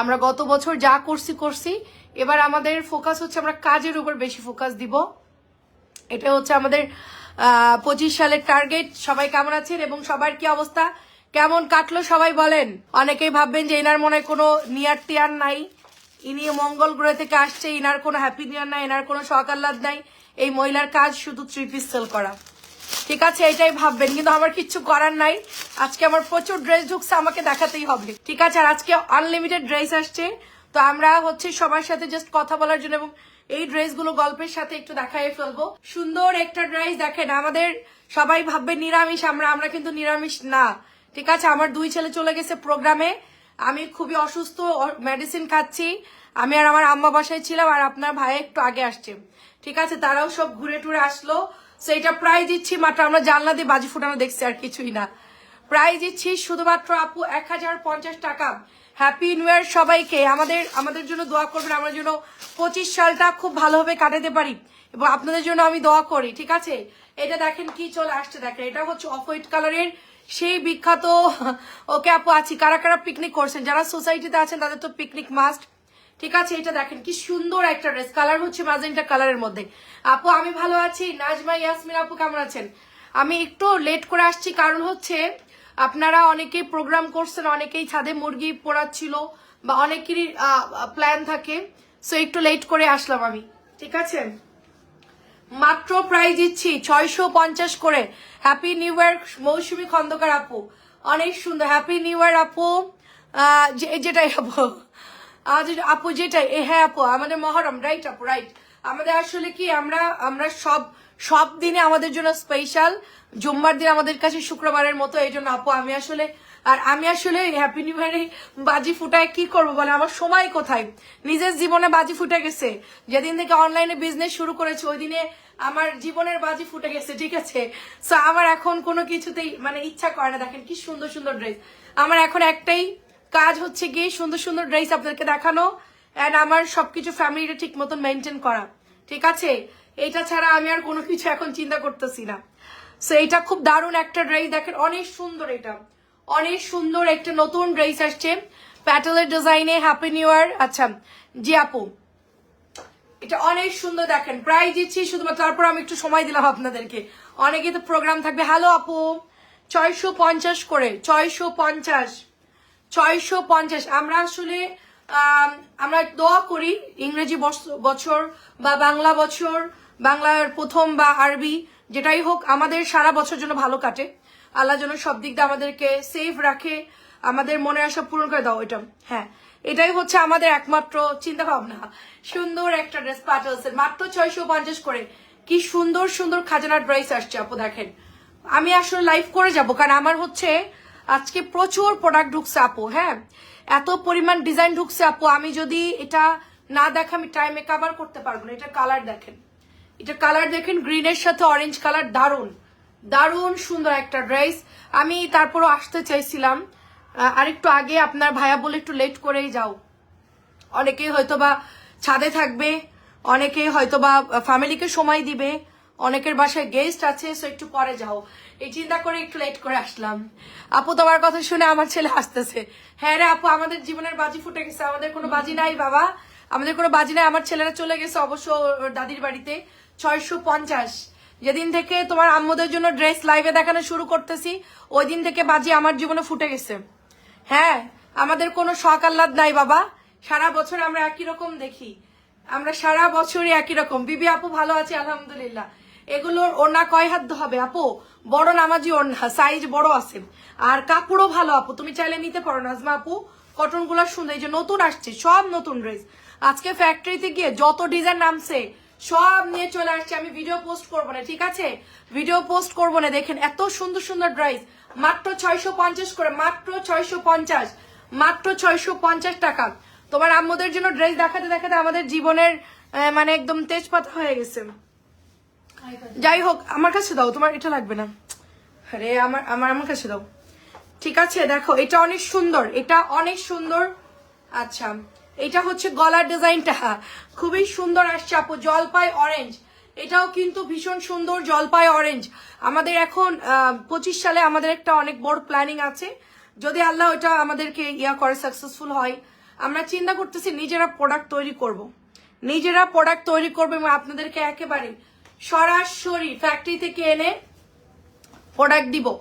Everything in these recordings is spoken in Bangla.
আমরা গত বছর যা করছি করছি। এবার আমাদের ফোকাস হচ্ছে আমরা কাজের উপর বেশি ফোকাস দিব। এটা হচ্ছে আমাদের পঁচিশ সালের টার্গেট সবাই কেমন আছেন এবং সবার কি অবস্থা? কেমন কাটলো সবাই বলেন। অনেকেই ভাববেন যে এনার মনে কোনো নিয়ার টিয়ার নাই। ইনি মঙ্গল গ্রহ থেকে আসছে, ইনার কোনো হ্যাপি নিয়ার নাই, এনার কোনো সকাল্লাদ নাই। এই মহিলার কাজ শুধু থ্রি পিস সেল করা। ঠিক আছে, এটাই ভাববেন, কিন্তু আমার কিচ্ছু করার নাই। আজকে আমার প্রচুর ড্রেস ঢুকছে, আমাকে দেখাতেই হবে। ঠিক আছে, আর আজকে আনলিমিটেড ড্রেস আসছে। তো আমরা হচ্ছে সবার সাথে জাস্ট কথা বলার জন্য এবং এই ড্রেসগুলো গল্পের সাথে একটু দেখাই ফেলব। সুন্দর একটা ড্রেস দেখেন, আমাদের সবাই ভাববে নিরামিষ, আমরা আমরা কিন্তু নিরামিষ না। ঠিক আছে, আমার দুই ছেলে চলে গেছে প্রোগ্রামে আমি খুবই অসুস্থ মেডিসিন খাচ্ছি। আমি আর আমার আম্মা বাসায় ছিলাম, আর আপনার ভাই একটু আগে আসছে। ঠিক আছে, তারাও সব ঘুরে টুরে আসলো। সেইটা প্রায় দিচ্ছি, মাত্র আমরা জানলা দিয়ে বাজি ফুটানো দেখছি আর কিছুই না। প্রাইজ দিচ্ছি শুধুমাত্র আপু এক হাজার পঞ্চাশ টাকা। হ্যাপি নিউ ইয়ার সবাইকে। আমাদের আমাদের জন্য দোয়া করবেন, আমার জন্য পঁচিশ সালটা খুব ভালোভাবে কাটাতে পারি। এবং আপনাদের জন্য আমি দোয়া করি, ঠিক আছে? এটা দেখেন কি চলে আসছে, দেখেন, এটা হচ্ছে অফ হোয়াইট কালারের সেই বিখ্যাত, ওকে আপু আছি, কারা কারা পিকনিক করছেন? যারা সোসাইটিতে আছেন, তাদের তো পিকনিক মাস্ট ঠিক আছে, এটা দেখেন কি সুন্দর একটা ড্রেস কালার হচ্ছে ম্যাজেন্টা কালারের মধ্যে। আপু, আমি ভালো আছি। নাজমা, ইয়াসমিন আপু, কেমন আছেন? আমি একটু লেট করে আসছি, কারণ হচ্ছে আপনারা অনেকেই প্রোগ্রাম করছেন, অনেকেই ছাদে মুরগি পোড়াচ্ছিল বা অনেকেরই প্ল্যান থাকে সো একটু লেট করে আসলাম আমি। ঠিক আছে? মাত্র প্রাইজ দিচ্ছি, ছয়শো পঞ্চাশ করে। Happy new year Mousumi Khandakar আপু। অনেক সুন্দর। হ্যাপি নিউ ইয়ার আপু। যেটাই আপু। আজ আপু যেটাই, এ হ্যাঁ আপু, আমাদের মহরম রাইট আপু রাইট আমাদের আসলে কি, আমরা আমরা সব সব দিনে আমাদের জন্য স্পেশাল জুম্মার দিন আমাদের কাছে শুক্রবারের মতো, এই জন্য আপু, আমি আসলে, আর আমি আসলে হ্যাপি নিউ ইয়ারে বাজি ফুটায় কি করব বলে আমার সময় কোথায়? নিজের জীবনে বাজি ফুটে গেছে। যেদিন থেকে অনলাইনে বিজনেস শুরু করেছে, ওই দিনে আমার জীবনের বাজি ফুটে গেছে, ঠিক আছে? সো আমার এখন কোনো কিছুতেই মানে ইচ্ছা করে না। দেখেন কি সুন্দর সুন্দর ড্রেস আমার এখন একটাই কাজ হচ্ছে গিয়ে সুন্দর সুন্দর ড্রেস আপনাদেরকে দেখানো অ্যান্ড আমার সবকিছু ফ্যামিলিটা ঠিক মতন মেনটেন করা। ঠিক আছে? এটা ছাড়া আমি আর কোনো কিছু এখন চিন্তা করতেছি না। সো এটা খুব দারুণ একটা ড্রেস দেখেন, অনেক সুন্দর এটা। অনেক সুন্দর একটা নতুন ড্রেস আসছে। প্যাটেলের ডিজাইনে হ্যাপি নিউ ইয়ার আচ্ছা জি আপু। এটা অনেক সুন্দর, দেখেন। প্রাইজ দিচ্ছি, শুধুমাত্র তারপর আমি একটু সময় দিলাম আপনাদেরকে। অনেকে তো প্রোগ্রাম থাকবে। হ্যালো আপু। ছয়শো পঞ্চাশ করে, ছয়শো পঞ্চাশ। ছয়শো পঞ্চাশ। আমরা আসলে আমরা দোয়া করি ইংরেজি বছর বা বাংলা বছর, বাংলার প্রথম বা আরবি, যেটাই হোক, আমাদের সারা বছর জন্য ভালো কাটে। আল্লাহ যেন সব দিক দিয়ে আমাদেরকে সেফ রাখে, আমাদের মনে আসা পূরণ করে দাও এটা। হ্যাঁ এটাই হচ্ছে আমাদের একমাত্র চিন্তা ভাবনা সুন্দর একটা ড্রেস পাঠাচ্ছেন মাত্র ছয়শো পঞ্চাশ করে। কি সুন্দর সুন্দর খাজানা ড্রেস আসছে, আপু দেখেন। আমি আসলে লাইভ করে যাব, কারণ আমার হচ্ছে আজকে প্রচুর প্রোডাক্ট ঢুকছে আপু হ্যাঁ? এত পরিমাণ ডিজাইন ঢুকছে আপু, আমি যদি এটা না দেখা আমি টাইমে কাভার করতে পারব না। এটা কালার দেখেন। এটা কালার দেখেন গ্রিনের সাথে অরেঞ্জ কালার দারুণ। দারুণ সুন্দর একটা ড্রেস আমি তারপরও আসতে চাইছিলাম। আরেকটু আগে আপনার ভাইয়া বলে একটু লেট করেই যাও। অনেকেই হয়তো বা ছাদে থাকবে অনেকেই হয়তো বা ফ্যামিলিকে সময় দিবে, অনেকের বাসায় গেস্ট আছে সো একটু পরে যাও। এই চিন্তা করে একটু লেট করে আসলাম। আপু তোমার কথা শুনে আমার ছেলে হাসতেছে। হ্যাঁ রে আপু, আমাদের জীবনের বাজি ফুটে গেছে, আমাদের কোনো বাজি নাই বাবা। আমাদের কোনো বাজি নাই, আমার ছেলেরা চলে গেছে অবশ্য দাদির বাড়িতে। ছয়শো পঞ্চাশ। যেদিন থেকে তোমার আম্মুদের জন্য ড্রেস লাইভে দেখানো শুরু করতেছি, ওই দিন থেকে বাজি আমার জীবনে ফুটে গেছে। হ্যাঁ আমাদের কোনো শখ আহ্লাদ নাই বাবা। সারা বছর আমরা একই রকম দেখি। আমরা সারা বছরই একই রকম। বিবি আপু ভালো আছে, আলহামদুলিল্লাহ। এগুলোর ওড়না কয় হাত হবে, আপু? বড় নামাজি ওড়না সাইজ বড় আছে। আর কাপড়ও ভালো, আপু। তুমি চাইলে নিতে পারো, নাজমা আপু। কটনগুলা সুন্দর, এই যে নতুন আসছে, সব নতুন ড্রেস আজকে ফ্যাক্টরিতে গিয়ে যত ডিজাইন নামছে, সব নিয়ে চলে আসছে। আমি ভিডিও পোস্ট করব না, ঠিক আছে? ভিডিও পোস্ট করব না, দেখেন এত সুন্দর সুন্দর ড্রেস মাত্র ছয়শো পঞ্চাশ করে, মাত্র ছয়শো পঞ্চাশ, মাত্র ছয়শো পঞ্চাশ টাকা। তোমার আম্মুদের জন্য ড্রেস দেখাতে দেখাতে আমাদের জীবনের মানে একদম তেজপাতা হয়ে গেছে। যাই হোক আমার কাছে দাও, তোমার এটা লাগবে না। আরে, আমার আমার আমার কাছে দাও। ঠিক আছে, দেখো, এটা অনেক সুন্দর, এটা অনেক সুন্দর। আচ্ছা এটা হচ্ছে গলার ডিজাইনটা। খুবই সুন্দর আসছে আপু, জলপাই অরেঞ্জ এটাও কিন্তু ভীষণ সুন্দর জলপাই অরেঞ্জ আমাদের এখন পঁচিশ সালে আমাদের একটা অনেক বড় প্ল্যানিং আছে। যদি আল্লাহ ওটা আমাদেরকে ইয়া করে সাকসেসফুল হয়। আমরা চিন্তা করতেছি, নিজেরা প্রোডাক্ট তৈরি করব। নিজেরা প্রোডাক্ট তৈরি করব এবং আপনাদেরকে একেবারে সরাসরি ফ্যাক্টরি থেকে এনে প্রোডাক্ট দিব।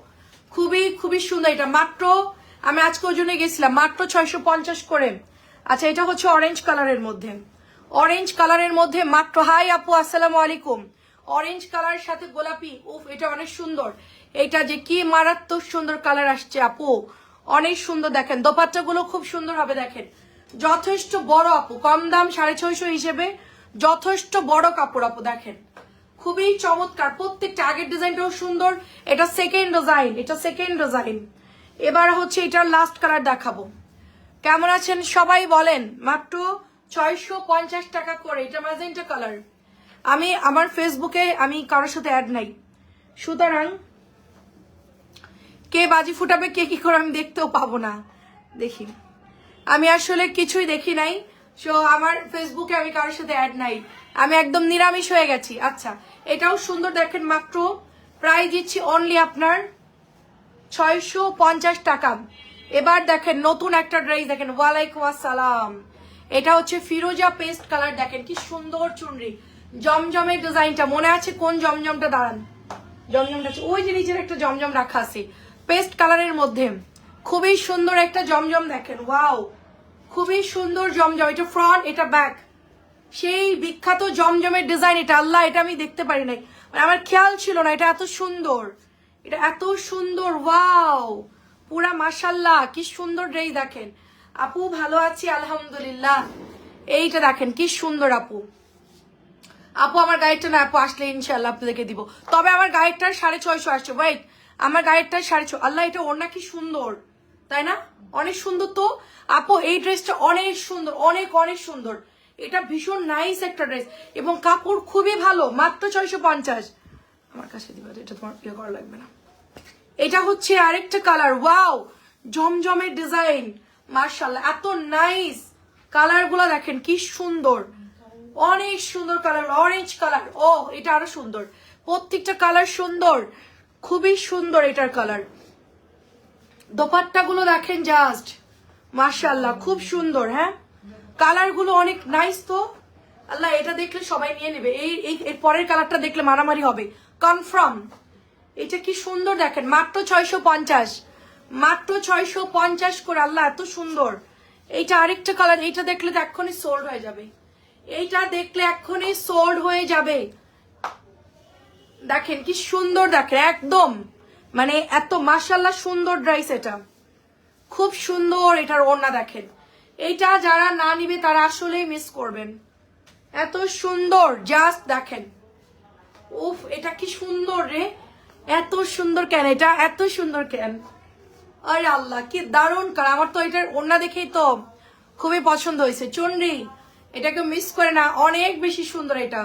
খুবই খুবই সুন্দর এটা। মাত্র, আমি আজকে ওই গেছিলাম, মাত্র ছয়শো পঞ্চাশ করে। আচ্ছা এটা হচ্ছে অরেঞ্জ কালারের মধ্যে। অরেঞ্জ কালারের মধ্যে মাত্র হাই আপু, আসসালামু আলাইকুম। অরেঞ্জ কালারের সাথে গোলাপি, উফ, এটা অনেক সুন্দর। এটা যে কি মারাত্মক সুন্দর কালার আসছে আপু। অনেক সুন্দর দেখেন। দোপাট্টাগুলো খুব সুন্দর হবে দেখেন। যথেষ্ট বড় আপু, কম দাম সাড়ে ছয়শো হিসেবে। যথেষ্ট বড় কাপড় আপু, দেখেন। খুবই চমৎকার। প্রত্যেকটা আগের ডিজাইনটাও সুন্দর। এটা সেকেন্ড ডিজাইন এটা সেকেন্ড ডিজাইন এবার হচ্ছে এটার লাস্ট কালার দেখাবো। কেমন আছেন সবাই বলেন? মাত্র ছয়শো পঞ্চাশ টাকা করে। এটা ম্যাজেন্টা কালার আমি আমার ফেসবুকে আমি কারোর সাথে অ্যাড নাই। সুতরাং কে বাজি ফুটাবে, কে কি করে আমি দেখতেও পাবো না। দেখি। আমি আসলে কিছুই দেখি নাই। সো আমার ফেসবুকে আমি কারোর সাথে অ্যাড নাই। আমি একদম নিরামিষ হয়ে গেছি। আচ্ছা এটাও সুন্দর দেখেন মাত্র। প্রাইস দিচ্ছি অনলি আপনার ছয়শো পঞ্চাশ টাকা। এবার দেখেন নতুন একটা ড্রেস দেখেন। ওয়ালাইকুম আসসালাম। এটা হচ্ছে ফিরোজা পেস্ট কালার দেখেন কি সুন্দর চুনরি। জমজমের ডিজাইনটা। মনে আছে কোন জমজমটা? দাঁড়ান। জমজমটা আছে। ওই যে নিচের একটা জমজম রাখা আছে। পেস্ট কালারের মধ্যে। খুবই সুন্দর একটা জমজম দেখেন। ওয়াও খুবই সুন্দর জমজম, এটা ফ্রন্ট এটা ব্যাক সেই বিখ্যাত জমজমের ডিজাইন এটা, আল্লাহ, এটা আমি দেখতে পারি নাই। মানে আমার খেয়াল ছিল না, এটা এত সুন্দর। এটা এত সুন্দর ওয়াও পুরা মাসাল্লাহ কি সুন্দর ড্রেস দেখেন। আপু, ভালো আছি, আলহামদুলিল্লাহ। এইটা দেখেন, কি সুন্দর আপু। আপু, আমার গাইডটা না, আপু, আসলে ইনশাল্লাহ আপনাদেরকে দিব। তবে আমার গাইডটার সাড়ে ছয়শো আসছে ওয়েট আমার গাইডটার সাড়ে ছ আল্লাহ, এটা ওর না কি সুন্দর। তাই না? অনেক সুন্দর তো। আপু, এই ড্রেসটা অনেক সুন্দর, অনেক অনেক সুন্দর। এটা ভীষণ নাইস একটা ড্রেস এবং কাপড় খুবই ভালো, মাত্র ছয়শো পঞ্চাশ। আমার কাছে দিবা এটা তোমার ইয়ে করা লাগবে না। এটা হচ্ছে আরেকটা কালার ওয়াও জমজমের ডিজাইন মার্শাল্লাহ এত নাইস কালারগুলো দেখেন, কি সুন্দর। অনেক সুন্দর কালার অরেঞ্জ কালার ও এটা আরও সুন্দর। প্রত্যেকটা কালার সুন্দর। খুবই সুন্দর এটার কালার দোপাট্টা গুলো দেখেন জাস্ট মার্শাল্লাহ খুব সুন্দর হ্যাঁ? কালারগুলো অনেক নাইস তো? আল্লাহ, এটা দেখলে সবাই নিয়ে নেবে। এই- এর পরের কালারটা দেখলে মারামারি হবে। কনফার্ম এটা কি সুন্দর দেখেন। মাত্র ছয়শো পঞ্চাশ। মাত্র ছয়শো পঞ্চাশ করে, আল্লাহ, এত সুন্দর। এইটা আরেকটা কালার এইটা দেখলে তো এক্ষুনি সোল্ড হয়ে যাবে। এইটা দেখলে এক্ষুনি সোল্ড হয়ে যাবে। দেখেন কি সুন্দর দেখেন, একদম। মানে এত মাসাল্লাহ সুন্দর ড্রাইস এটা। খুব সুন্দর এটার ওড়না দেখেন। এইটা যারা না নিবে তারা আসলেই মিস করবেন। এত সুন্দর জাস্ট দেখেন। উফ, এটা কি সুন্দর রে। এত সুন্দর কেন এটা? এত সুন্দর কেন? আরে আল্লাহ, কি দারুণ কার আমার তো এটার ওড়না দেখেই তো খুবই পছন্দ হয়েছে। চন্ডি এটাকে মিস করে না। অনেক বেশি সুন্দর এটা।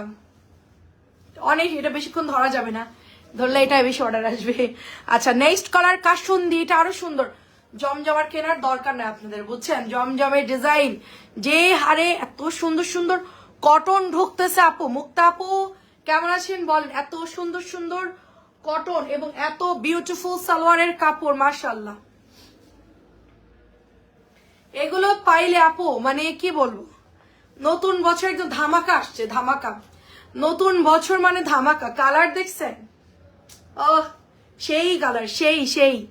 অনেক, এটা বেশিক্ষণ ধরা যাবে না। ধরলে এটা বেশি অর্ডার আসবে। আচ্ছা নেক্সট কালার কাশুন্দি এটা আরও সুন্দর। জমজমার কেনার দরকার নেই আপনাদের, বুঝছেন? জমজমের ডিজাইন যে হারে এত সুন্দর সুন্দর কটন ঢুকতেছে আপু, মুক্তা আপু, কেমন আছেন বলেন? এত সুন্দর সুন্দর কটন এবং এত বিউটিফুল সালোয়ারের কাপড় মাশাল্লাহ এগুলো পাইলে আপু মানে কি বলব? নতুন বছর একদম ধামাকা আসছে, ধামাকা। নতুন বছর মানে ধামাকা। কালার দেখছেন? ও সেই কালার, সেই সেই।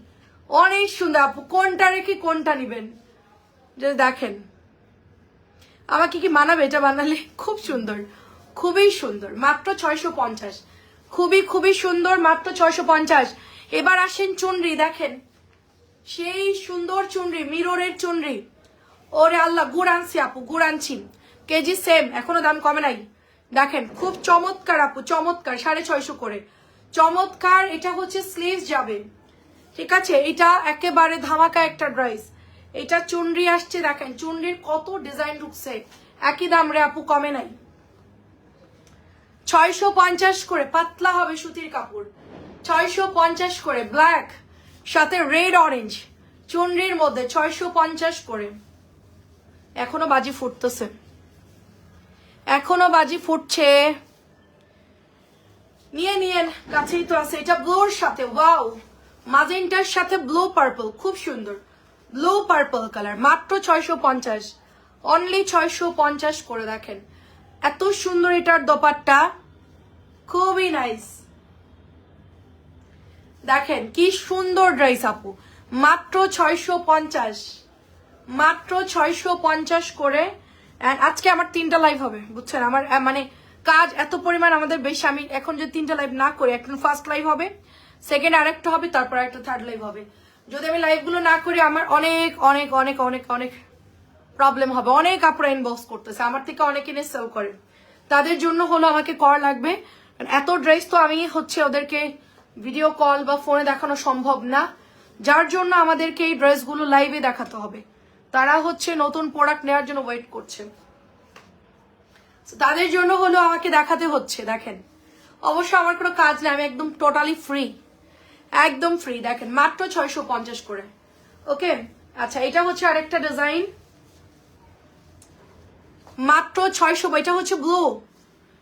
অনেক সুন্দর আপু, কোনটা রেখে কোনটা নিবেন? যদি দেখেন। আমাকে কি মানাবে এটা বানালে? খুব সুন্দর, খুবই সুন্দর, মাত্র ছয়শো পঞ্চাশ। খুবই খুবই সুন্দর, মাত্র ছয়শো পঞ্চাশ। এবার আসেন চুনরি, দেখেন। সেই সুন্দর চুনরি, মিররের চুনরি। ওরে আল্লাহ গুড় আনছি আপু গুড় আনছি কেজি সেম এখনও দাম কমে নাই। দেখেন, খুব চমৎকার আপু, চমৎকার, সাড়ে ছয়শো করে। চমৎকার, এটা হচ্ছে স্লিভস যাবে। ঠিক আছে? এটা একেবারে ধামাকা একটা ড্রেস এটা চুনরি আসছে, দেখেন, চুনরির কত ডিজাইন ঢুকছে। একই দাম রে আপু, কমে নাই। ছয়শো পঞ্চাশ করে, পাতলা হবে সুতির কাপড়। ছয়শো পঞ্চাশ করে ব্ল্যাক সাথে রেড অরেঞ্জ চুনরির মধ্যে ছয়শো পঞ্চাশ করে। এখনও বাজি ফুটতেছে। এখনও বাজি ফুটছে। নিয়ে নিয়েন কাছেই তো আছে। এটা ব্লুর সাথে ওয়াও মাজেন্টার সাথে ব্লু পার্পল খুব সুন্দর। ব্লু পার্পল কালার মাত্র ছয়শো পঞ্চাশ। অনলি ছয়শো পঞ্চাশ করে দেখেন। এত সুন্দর এটার দোপাট্টা। খুবই নাইস দেখেন, কি সুন্দর ড্রেস আপু। মাত্র ছয়শো পঞ্চাশ। মাত্র ছয়শো পঞ্চাশ করে। আজকে আমার তিনটা লাইভ হবে, বুঝছেন? আমার মানে কাজ এত পরিমাণ আমাদের বেশি, আমি এখন যদি তিনটা লাইভ না করি এখন ফার্স্ট লাইভ হবে সেকেন্ড আরেকটা হবে, তারপর একটা থার্ড লাইভ হবে। যদি আমি লাইভগুলো না করি, আমার অনেক অনেক অনেক অনেক অনেক প্রবলেম হবে। অনেক আপুরা ইনবক্স করতেছে, আমার থেকে অনেক এনে সেল করে। তাদের জন্য হলো আমাকে করা লাগবে। এত ড্রেস তো আমি হচ্ছে ওদেরকে ভিডিও কল বা ফোনে দেখানো সম্ভব না। যার জন্য আমাদেরকে এই ড্রেসগুলো লাইভে দেখাতে হবে। তারা হচ্ছে নতুন প্রোডাক্ট নেওয়ার জন্য ওয়েট করছে। তাদের জন্য হলো আমাকে দেখাতে হচ্ছে, দেখেন। অবশ্য আমার কোনো কাজ নেই, আমি একদম টোটালি ফ্রি একদম ফ্রি দেখেন, মাত্র ছয়শো পঞ্চাশ করে। ওকে? আচ্ছা এটা হচ্ছে আরেকটা ডিজাইন মাত্র ছয়শো, এটা হচ্ছে ব্লু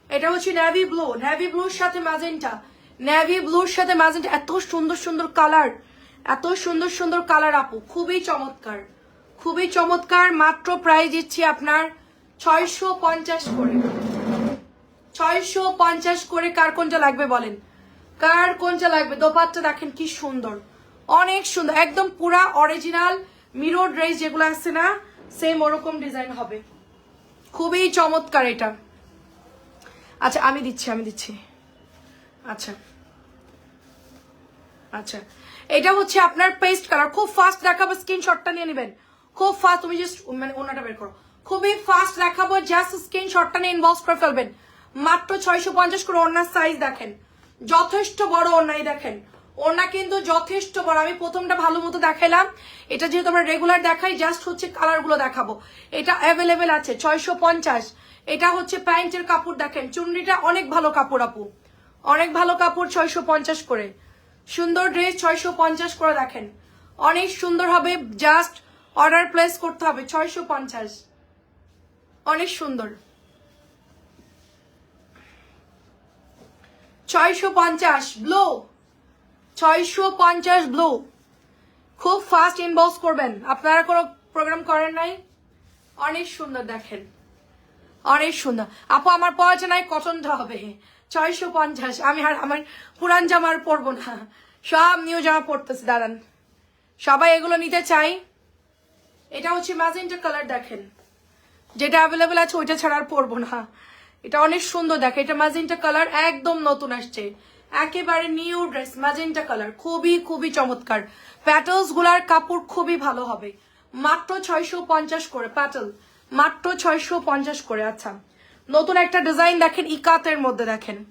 এটা হচ্ছে নেভি ব্লু নেভি ব্লুর সাথে ম্যাজেন্টা নেভি ব্লুর সাথে ম্যাজেন্টা এত সুন্দর সুন্দর কালার এত সুন্দর সুন্দর কালার আপু। খুবই চমৎকার। খুবই চমৎকার। মাত্র প্রাইস দিচ্ছি আপনার ছয়শো পঞ্চাশ করে। ছয়শো পঞ্চাশ করে কার কোনটা লাগবে বলেন? কার কোনটা লাগবে? দোপাট্টা দেখেন কি সুন্দর। অনেক সুন্দর। একদম পুরা অরিজিনাল মিরো ড্রেস যেগুলো আছে না সেম ওরকম ডিজাইন হবে। খুবই চমৎকার এটা। আচ্ছা আমি দিচ্ছি আমি দিচ্ছি। আচ্ছা। আচ্ছা। এটা হচ্ছে আপনার পেস্ট কালার খুব ফাস্ট দেখাবো স্ক্রিনশটটা নিয়ে নেবেন। খুব ফাস্ট তুমি জাস্ট মানে ওনাটা বের করো। খুবই ফাস্ট দেখাবো জাস্ট স্ক্রিনশটটা নিয়ে ইনবক্স করে ফেলবেন। মাত্র ছয়শো পঞ্চাশ করে ওনার সাইজ দেখেন। যথেষ্ট বড় ওনাই দেখেন। ওনা কিন্তু যথেষ্ট বড়। আমি প্রথমটা ভালো মতো দেখাইলাম। এটা যেহেতু আমরা রেগুলার দেখাই জাস্ট হচ্ছে কালারগুলো দেখাবো। এটা অ্যাভেলেবেল আছে, ছয়শো পঞ্চাশ। এটা হচ্ছে প্যান্টের কাপড় দেখেন। চুনরিটা অনেক ভালো কাপড় আপু। অনেক ভালো কাপড়, ছয়শো পঞ্চাশ করে। সুন্দর ড্রেস ছয়শো পঞ্চাশ করে দেখেন। অনেক সুন্দর হবে জাস্ট অর্ডার প্লেস করতে হবে, ছয়শো পঞ্চাশ। অনেক সুন্দর। ছয়শো পঞ্চাশ ব্লো। ছয়শো পঞ্চাশ ব্লো। খুব ফাস্ট ইনবক্স করবেন। আপনারা কোনো প্রোগ্রাম করেন নাই? অনেক সুন্দর দেখেন। অনেক সুন্দর। আপু, আমার পড়াশোনায় কটনটা হবে? ছয়শো পঞ্চাশ। আমি আর আমার পুরান জামা আর পরবো না। সব নিউ জামা পরতেছে দাঁড়ান। সবাই এগুলো নিতে চাই। এটা হচ্ছে ম্যাজেন্টা কালার দেখেন। যেটা অ্যাভেলেবেল আছে ওইটা ছাড়া আর পরবো না। এটা অনেক সুন্দর দেখে, এটা ম্যাজেন্টা কালার একদম নতুন আসছে। একেবারে নিউ ড্রেস ম্যাজেন্টা কালার খুবই খুবই চমৎকার। প্যাটেলসগুলার কাপড় খুবই ভালো হবে। মাত্র ছয়শো পঞ্চাশ করে প্যাটেল মাত্র ছয়শো পঞ্চাশ করে আচ্ছা। নতুন একটা ডিজাইন দেখেন, ইকাতের মধ্যে দেখেন।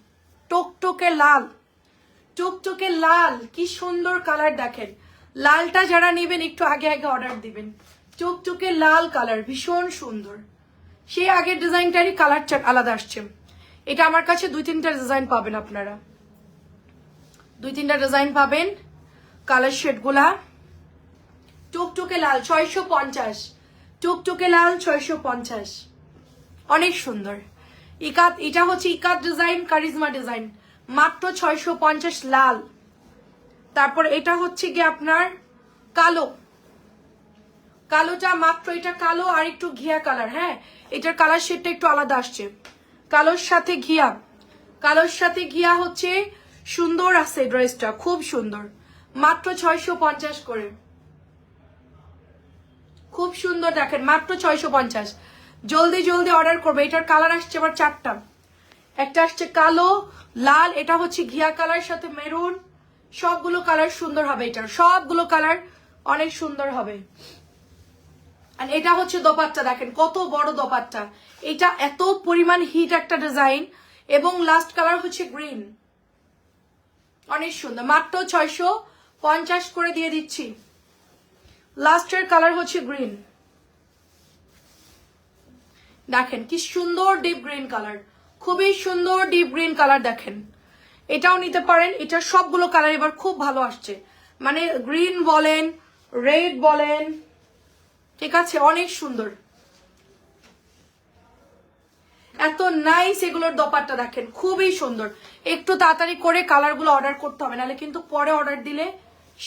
টকটকে লাল, টুকটুকে লাল, কি সুন্দর কালার দেখেন। লালটা যারা নেবেন, একটু আগে আগে অর্ডার দিবেন। টুকটুকে লাল কালার, ভীষণ সুন্দর। সেই আগের ডিজাইনটারই কালার আলাদা আসছে। এটা আমার কাছে দুই তিনটা ডিজাইন পাবেন আপনারা। দুই তিনটা ডিজাইন পাবেন, কালার শেডগুলা। টুকটুকে লাল, ছয়শো পঞ্চাশ। টুকটুকে লাল, ছয়শো পঞ্চাশ। অনেক সুন্দর। ইকাত, এটা হচ্ছে ইকাত ডিজাইন, কারিজমা ডিজাইন। মাত্র ছয়শো পঞ্চাশ লাল। তারপর এটা হচ্ছে গিয়ে আপনার কালো। কালোটা মাত্র, এটা কালো আর একটু ঘিয়া কালার হ্যাঁ? এটার কালার শেডটা একটু আলাদা আসছে। কালোর সাথে ঘিয়া। কালোর সাথে ঘিয়া হচ্ছে সুন্দর আছে ড্রেসটা, খুব সুন্দর। মাত্র ছয়শো পঞ্চাশ করে। খুব সুন্দর দেখেন, মাত্র ছয়শো পঞ্চাশ। জলদি জলদি অর্ডার করবে, এটার কালার আসছে আবার চারটা। একটা আসছে কালো, লাল, এটা হচ্ছে ঘিয়া কালার, সাথে মেরুন। সবগুলো কালার সুন্দর হবে এটার, সবগুলো কালার অনেক সুন্দর হবে। আর এটা হচ্ছে দোপাট্টা দেখেন, কত বড় দোপাট্টা। এটা এত পরিমাণ হিট একটা ডিজাইন এবং লাস্ট কালার হচ্ছে গ্রিন অনেক সুন্দর। মাত্র ছয়শো পঞ্চাশ করে দিয়ে দিচ্ছি। লাস্টের কালার হচ্ছে গ্রিন দেখেন, কি সুন্দর ডিপ গ্রিন কালার খুবই সুন্দর ডিপ গ্রিন কালার দেখেন। এটাও নিতে পারেন এটার সবগুলো কালার এবার খুব ভালো আসছে। মানে গ্রিন বলেন রেড বলেন ঠিক আছে, অনেক সুন্দর। এত নাইস এগুলোর দপারটা দেখেন, খুবই সুন্দর। একটু তাড়াতাড়ি করে কালারগুলো অর্ডার করতে হবে, নাহলে কিন্তু পরে অর্ডার দিলে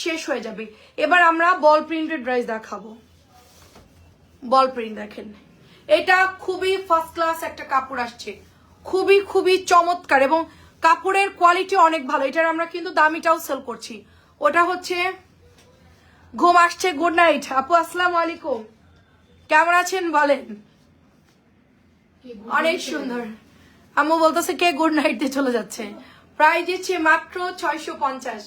শেষ হয়ে যাবে। এবার আমরা বল প্রিন্টেড ড্রেস দেখাবো। বল প্রিন্ট দেখেন। এটা খুবই ফার্স্ট ক্লাস একটা কাপড় আসছে। খুবই খুবই চমৎকার এবং কাপড়ের কোয়ালিটি অনেক ভালো। এটার আমরা কিন্তু দামিটাও সেল করছি। ওটা হচ্ছে ঘুম আসছে গুড নাইট আপু, আসসালামু আলাইকুম। কেমন আছেন বলেন? অনেক সুন্দর। আম্মু বলতেছে কে গুড নাইট দিয়ে চলে যাচ্ছে। প্রাইস দিচ্ছে মাত্র ছয়শো পঞ্চাশ।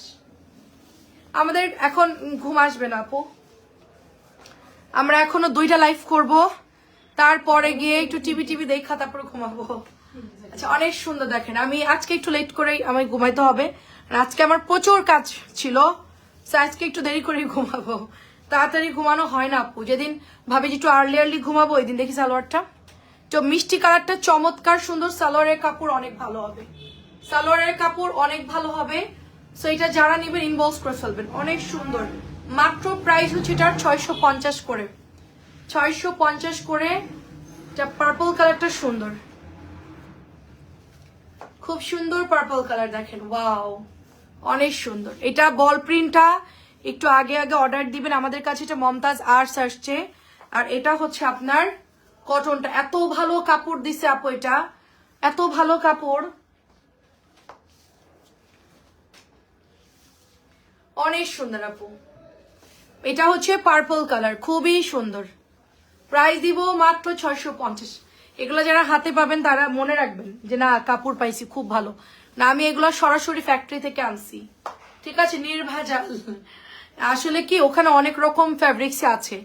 আমাদের এখন ঘুম আসবে না, আপু। আমরা এখনও দুইটা লাইভ করব। তারপরে গিয়ে একটু টিভি টিভি দেখা তারপরে ঘুমাবো। আচ্ছা অনেক সুন্দর দেখেন। আমি আজকে একটু লেট করেই আমায় ঘুমাইতে হবে। আজকে আমার প্রচুর কাজ ছিল। আজকে একটু দেরি করেই ঘুমাবো। তাড়াতাড়ি ঘুমানো হয় না আপু। যেদিন ভাবি যে একটু আর্লি আর্লি ঘুমাবো ওই দিন দেখি সালোয়ারটা। তো মিষ্টি কালারটা চমৎকার, সুন্দর সালোয়ারের কাপড় অনেক ভালো হবে। সালোয়ারের কাপড় অনেক ভালো হবে। সো এটা যারা নেবেন ইনভলভ করে ফেলবেন। অনেক সুন্দর। মাত্র প্রাইস হচ্ছে এটার ছয়শো পঞ্চাশ করে। ছয়শো পঞ্চাশ করে এটা পার্পল কালারটা সুন্দর। খুব সুন্দর পার্পল কালার দেখেন। ওয়াও অনেক সুন্দর। এটা বল প্রিন্টটা একটু আগে আগে অর্ডার দিবেন, আমাদের কাছে এটা মমতাজ আর্টস আসছে। আর এটা হচ্ছে আপনার কটনটা এত ভালো কাপড় দিছে আপু এটা। এত ভালো কাপড়। অনেক সুন্দর আপু। এটা হচ্ছে পার্পল কালার খুবই সুন্দর। প্রাইস দিব মাত্র ছয়শো পঞ্চাশ। এগুলো যারা হাতে পাবেন, তারা মনে রাখবেন যে, না, কাপড় পাইছি, খুব ভালো। না, আমি এগুলো সরাসরি ফ্যাক্টরি থেকে আনছি। ঠিক আছে, নির্ভেজাল। আসলে কি, ওখানে অনেক রকম ফ্যাব্রিক্স আছে।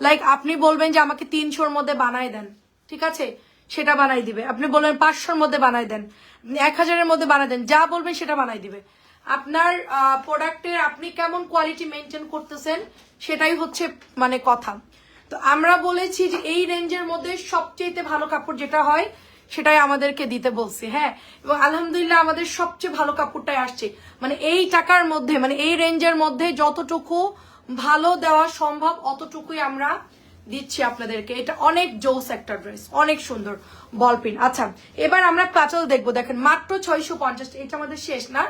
লাইক আপনি বলবেন যে আমাকে তিনশোর মধ্যে বানাই দেন। ঠিক আছে? সেটা বানাই দিবে। আপনি বলবেন পাঁচশোর মধ্যে বানাই দেন। এক হাজারের মধ্যে বানাই দেন। যা বলবেন সেটা বানাই দিবে। আপনার প্রোডাক্টের আপনি কেমন কোয়ালিটি মেনটেন করতেছেন, সেটাই হচ্ছে মানে কথা। তো আমরা বলেছি যে এই রেঞ্জের মধ্যে সবচেয়ে ভালো কাপড় যেটা হয় সেটাই আমাদেরকে দিতে বলছি হ্যাঁ? এবং আলহামদুলিল্লাহ আমাদের সবচেয়ে ভালো কাপড়টাই আসছে। মানে এই টাকার মধ্যে মানে এই রেঞ্জের মধ্যে যতটুকু ভালো দেওয়া সম্ভব, অতটুকুই আমরা দিচ্ছি আপনাদেরকে। এটা অনেক জোস একটা ড্রেস, অনেক সুন্দর, বল পিন। আচ্ছা এবার আমরা কাচল দেখব। দেখেন, মাত্র ছয়শো পঞ্চাশ, এটা আমাদের শেষ না?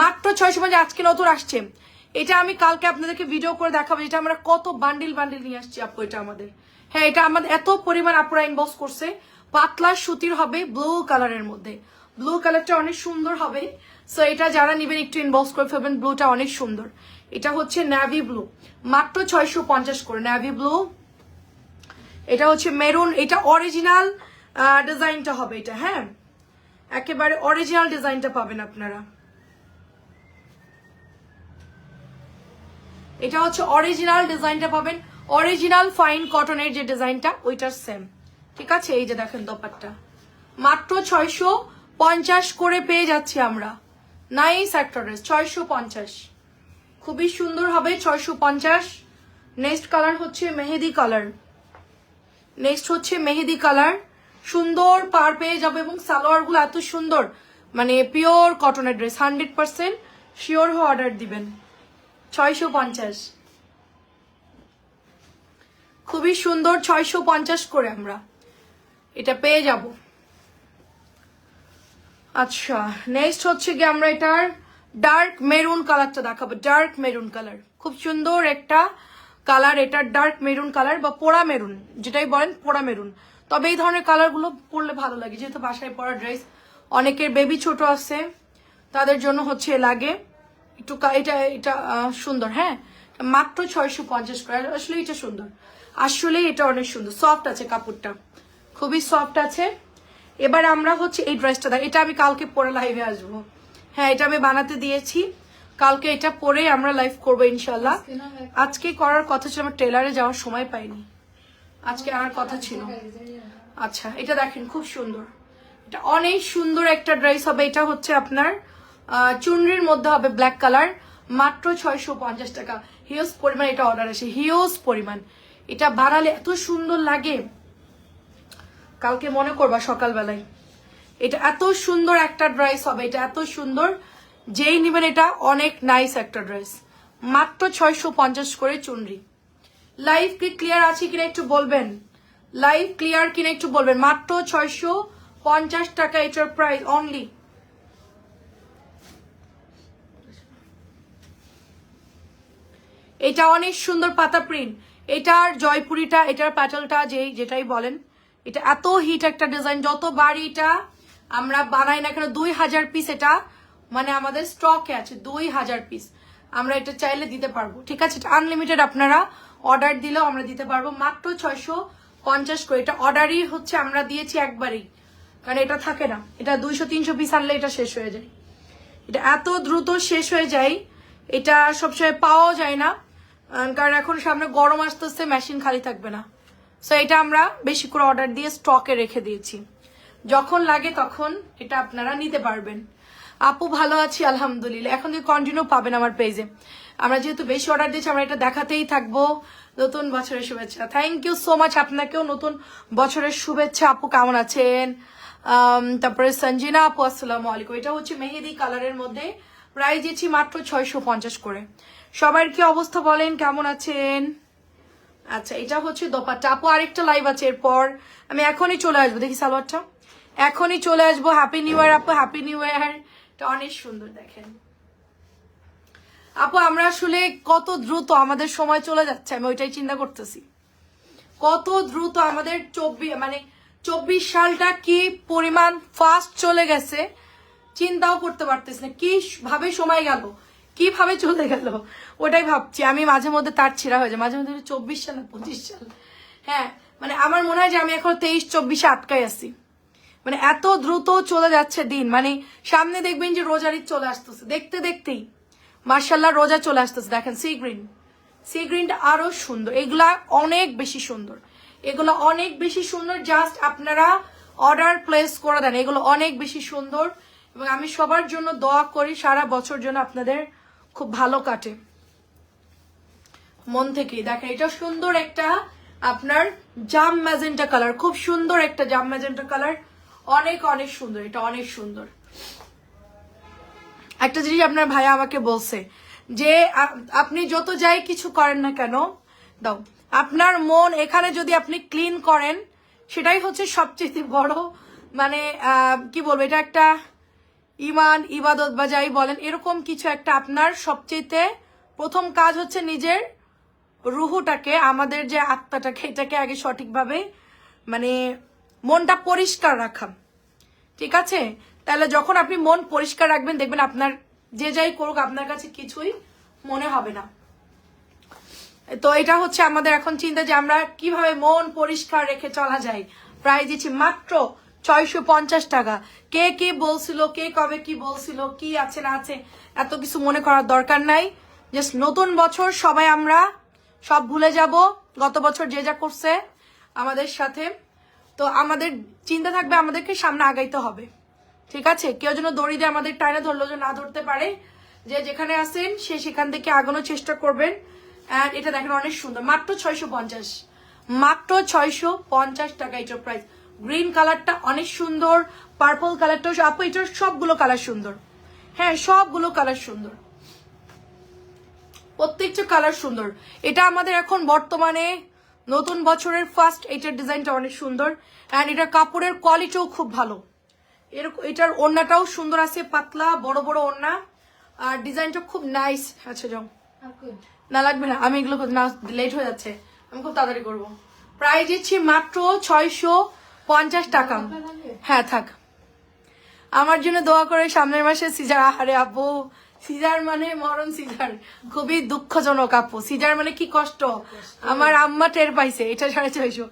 মাত্র ছয়শো পঞ্চাশ, আজকে নতুন আসছে। এটা আমি কালকে আপনাদেরকে ভিডিও করে দেখাবো, এটা আমরা কত বান্ডিল বান্ডিল নিয়ে আসছি আপু, এটা আমাদের। হ্যাঁ এটা আমাদের এত পরিমাণ আপুরা ইনবক্স করছে। পাতলা সুতির হবে ব্লু কালারের মধ্যে। ব্লু কালারটা অনেক সুন্দর হবে। সো এটা যারা নিবেন, একটু ইনবক্স করে ফেলবেন ব্লুটা অনেক সুন্দর। এটা হচ্ছে ন্যাভি ব্লু মাত্র ছয়শো পঞ্চাশ করে ন্যাভি ব্লু এটা হচ্ছে মেরুন এটা অরিজিনাল ডিজাইনটা হবে এটা হ্যাঁ? একেবারে অরিজিনাল ডিজাইনটা পাবেন আপনারা। এটা হচ্ছে অরিজিনাল ডিজাইনটা পাবেন। অরিজিনাল ফাইন কটনের যে ডিজাইনটা ওইটার সেম ঠিক আছে? এই যে দেখেন দোপাট্টা। মাত্র ছয়শো পঞ্চাশ করে পেয়ে যাচ্ছি আমরা। নাইস একটা ছয়শো পঞ্চাশ। খুবই সুন্দর হবে ছয়শো পঞ্চাশ। নেক্সট কালার হচ্ছে মেহেদি কালার নেক্সট হচ্ছে মেহেদি কালার সুন্দর পার পেয়ে যাবে এবং সালোয়ারগুলো এত সুন্দর। মানে পিওর কটনের ড্রেস হান্ড্রেড পার্সেন্ট শিওর হয়ে অর্ডার দিবেন। ছয়শো পঞ্চাশ। খুবই সুন্দর ছয়শো পঞ্চাশ করে আমরা। এটা পেয়ে যাব। আচ্ছা নেক্সট হচ্ছে গিয়ে আমরা এটার ডার্ক মেরুন কালারটা দেখাবো। ডার্ক মেরুন কালার খুব সুন্দর একটা কালার এটার ডার্ক মেরুন কালার বা পোড়া মেরুন যেটাই বলেন পোড়া মেরুন তবে এই ধরনের কালারগুলো পরলে ভালো লাগে। যেহেতু বাসায় পরা ড্রেস অনেকের বেবি ছোট আছে, তাদের জন্য হচ্ছে লাগে। একটু এটা এটা সুন্দর হ্যাঁ? মাত্র ছয়শো পঞ্চাশ করে। আসলে এটা সুন্দর। আসলে এটা অনেক সুন্দর। সফট আছে কাপড়টা। খুবই সফট আছে। এবার আমরা হচ্ছে এই ড্রেসটা দেখ এটা আমি কালকে পরে লাইভে আসব। হ্যাঁ এটা আমি বানাতে দিয়েছি। কালকে এটা পরে আমরা লাইভ করব ইনশাল্লাহ আজকে করার কথা ছিল আমার টেলারে যাওয়ার সময় পাইনি। আজকে আনার কথা ছিল আচ্ছা এটা দেখেন খুব সুন্দর। এটা অনেক সুন্দর একটা ড্রেস হবে। এটা হচ্ছে আপনার চুনরির মধ্যে হবে ব্ল্যাক কালার মাত্র ছয়শো পঞ্চাশ টাকা। হিউজ পরিমাণ এটা অর্ডার আসে। হিউজ পরিমাণ। এটা বানালে এত সুন্দর লাগে। কালকে মনে করবা সকালবেলায়। এটা এত সুন্দর একটা ড্রেস হবে, এটা এত সুন্দর। যেই নেবেন এটা, অনেক নাইস একটা ড্রেস মাত্র ছয়শো পঞ্চাশ করে চুনরি। লাইভ কি ক্লিয়ার আছে কিনা একটু বলবেন? লাইভ ক্লিয়ার কিনা একটু বলবেন? মাত্র ছয়শো পঞ্চাশ টাকা এটার প্রাইস অনলি এটা অনেক সুন্দর পাতা প্রিন্ট এটার জয়পুরিটা, এটার প্যাটেলটা যেই, যেটাই বলেন। এটা এত হিট একটা ডিজাইন যতবার এটা আমরা বানাই না কেন, দুই হাজার পিস এটা মানে আমাদের স্টকে আছে দুই হাজার পিস আমরা এটা চাইলে দিতে পারব। ঠিক আছে, এটা আনলিমিটেড আপনারা অর্ডার দিলেও আমরা দিতে পারব। মাত্র ছয়শো পঞ্চাশ করে। এটা অর্ডারই হচ্ছে আমরা দিয়েছি একবারই। কারণ এটা থাকে না। এটা দুইশো তিনশো পিস আনলে এটা শেষ হয়ে যায়। এটা এত দ্রুত শেষ হয়ে যায়, এটা সবসময় পাওয়াও যায় না। কারণ এখন সামনে গরম আসতেছে মেশিন খালি থাকবে না। সো এটা আমরা বেশি করে অর্ডার দিয়ে স্টকে রেখে দিয়েছি। যখন লাগে তখন এটা আপনারা নিতে পারবেন। আপু, ভালো আছি, আলহামদুলিল্লাহ। এখন থেকে কন্টিনিউ পাবেন আমার পেজে আমরা যেহেতু বেশি অর্ডার দিয়েছি, আমরা এটা দেখাতেই থাকব। নতুন বছরের শুভেচ্ছা। থ্যাংক ইউ সো মাচ আপনাকেও নতুন বছরের শুভেচ্ছা। আপু, কেমন আছেন? তারপরে সঞ্জিনা আপু, আসসালামু আলাইকুম। এটা হচ্ছে মেহেদি কালারের মধ্যে প্রাইস দিয়েছি মাত্র ছয়শো পঞ্চাশ করে। সবার কি অবস্থা বলেন? কেমন আছেন? আচ্ছা এটা হচ্ছে দোপাট্টা। আপু, আরেকটা লাইভ আছে, এরপর আমি এখনই চলে আসব। দেখি সালোয়ারটা। এখনই চলে আসব। হ্যাপি নিউ ইয়ার আপু হ্যাপি নিউ ইয়ার এটা অনেক সুন্দর, দেখেন। আপু, আমরা আসলে কত দ্রুত আমাদের সময় চলে যাচ্ছে, আমি ওইটাই চিন্তা করতেছি। কত দ্রুত আমাদের চব্বিশ মানে চব্বিশ সালটা কি পরিমাণ ফাস্ট চলে গেছে, চিন্তাও করতে পারতেছি না। কি ভাবে সময় গেল? কীভাবে চলে গেল? ওটাই ভাবছি। আমি মাঝে মধ্যে তার ছিঁড়া হয়ে যায় মাঝে মধ্যে চব্বিশ সাল পঁচিশ সাল। হ্যাঁ মানে আমার মনে হয় যে আমি এখন তেইশ, চব্বিশে আটকাই আছি। মানে এত দ্রুত চলে যাচ্ছে দিন। মানে সামনে দেখবেন যে রোজার চলে আসতেছে। দেখতে দেখতেই। মার্শাল্লাহ রোজা চলে আসতেছে। দেখেন সি গ্রিন সি গ্রিনটা আরও সুন্দর। এগুলা অনেক বেশি সুন্দর। এগুলো অনেক বেশি সুন্দর। জাস্ট আপনারা অর্ডার প্লেস করে দেন। এগুলো অনেক বেশি সুন্দর। এবং আমি সবার জন্য দোয়া করি, সারা বছর জন্য আপনাদের খুব ভালো কাটে। মন থেকেই। দেখেন, এটা সুন্দর একটা আপনার জাম ম্যাজেন্টা কালার। খুব সুন্দর একটা জাম ম্যাজেন্টা কালার। অনেক অনেক সুন্দর। এটা অনেক সুন্দর। একটা জিনিস আপনার ভাইয়া আমাকে বলছে যে আপনি যত যাই কিছু করেন না কেন, দাও, আপনার মন এখানে যদি আপনি ক্লিন করেন, সেটাই হচ্ছে সবচেয়ে বড় মানে কি বলব, এটা একটা ইমান, ইবাদত বা যাই বলেন, এরকম কিছু একটা আপনার সবচেয়েতে প্রথম কাজ হচ্ছে নিজের রুহুটাকে, আমাদের যে আত্মাটাকে, এটাকে আগে সঠিকভাবে মানে মনটা পরিষ্কার রাখা। ঠিক আছে? তাহলে যখন আপনি মন পরিষ্কার রাখবেন, দেখবেন আপনার, যে যাই করুক, আপনার কাছে কিছুই মনে হবে না। তো এটা হচ্ছে আমাদের এখন চিন্তা যে আমরা কীভাবে মন পরিষ্কার রেখে চলা যায়। প্রায় দিচ্ছি মাত্র ছয়শো পঞ্চাশ টাকা। কে কি বলছিল, কে কবে কি বলছিল, কি আছে না আছে, এত কিছু মনে করার দরকার নাই। জাস্ট নতুন বছর সবাই আমরা সব ভুলে যাব। গত বছর যে যা করছে আমাদের সাথে। তো আমাদের চিন্তা থাকবে আমাদেরকে সামনে আগাইতে হবে। ঠিক আছে? কেউ যেন দড়ি দিয়ে আমাদের টাইনে ধরলো যে না ধরতে পারে। যে যেখানে আছেন, সে সেখান থেকে আগানোর চেষ্টা করবেন। এটা দেখেন অনেক সুন্দর। মাত্র ছয়শো পঞ্চাশ। মাত্র ছয়শো পঞ্চাশ টাকা এটার প্রাইস গ্রিন কালারটা অনেক সুন্দর পার্পল কালারটাও আপু এটার সবগুলো কালার সুন্দর। হ্যাঁ সবগুলো কালার সুন্দর। প্রত্যেকটা কালার সুন্দর। এটা আমাদের এখন বর্তমানে নতুন বছরের ফার্স্ট এটার ডিজাইনটা অনেক সুন্দর। অ্যান্ড এটার কাপড়ের কোয়ালিটিও খুব ভালো। এরকম এটার ওড়নাটাও সুন্দর আছে পাতলা বড় বড় ওড়না। আর ডিজাইনটা খুব নাইস আচ্ছা যাও। না লাগবে না আমি এগুলো না লেট হয়ে যাচ্ছে। আমি খুব তাড়াতাড়ি করব। প্রাইস দিচ্ছি মাত্র ছয়শো পঞ্চাশ টাকা। হ্যাঁ থাক। আমার জন্য দোয়া করে সামনের মাসে সিজার। আহারে আপু সিজার মানে মরণ সিজার। খুবই দুঃখজনক আপু সিজার মানে কি কষ্ট? আমার আম্মা টের পাইছে, এটা সাড়ে ছয়শো।